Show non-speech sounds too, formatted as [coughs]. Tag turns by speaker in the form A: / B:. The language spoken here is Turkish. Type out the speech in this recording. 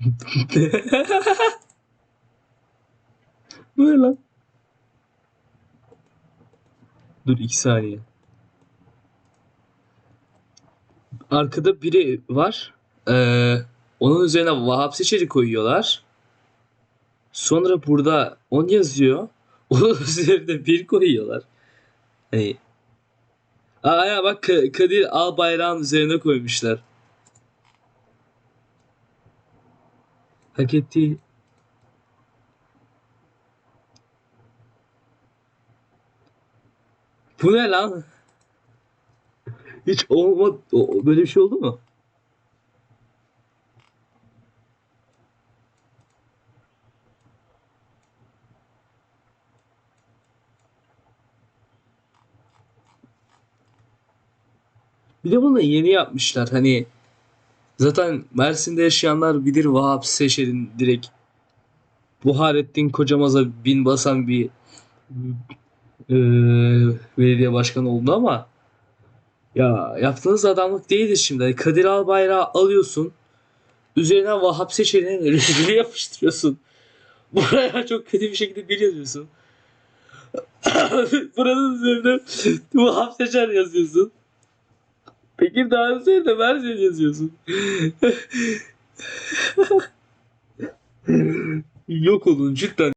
A: [laughs] Bu ne lan? Dur iki saniye. Arkada biri var. Ee, onun üzerine Vahap Seçer'i koyuyorlar. Sonra burada 10 yazıyor. [laughs] Onun üzerine bir koyuyorlar. Hani Aa ya bak Ka- Kadir Al bayrağın üzerine koymuşlar. Hak ettiği Bu ne lan? Hiç olmadı. o- Böyle bir şey oldu mu? Bir de bunu yeni yapmışlar. Hani zaten Mersin'de yaşayanlar bilir Vahap Seçer'in direkt Buharettin Kocamaz'a bin basan bir eee, belediye başkanı oldu ama ya yaptığınız adamlık değildir şimdi. Hani Kadir Albayrak'ı alıyorsun. Üzerine Vahap Seçer'in [laughs] resmini yapıştırıyorsun. Buraya çok kötü bir şekilde bir yazıyorsun. [coughs] Buranın üzerine Vahap Seçer yazıyorsun. Peki daha üzerinde Mersin yazıyorsun. [laughs] Yok olun cidden.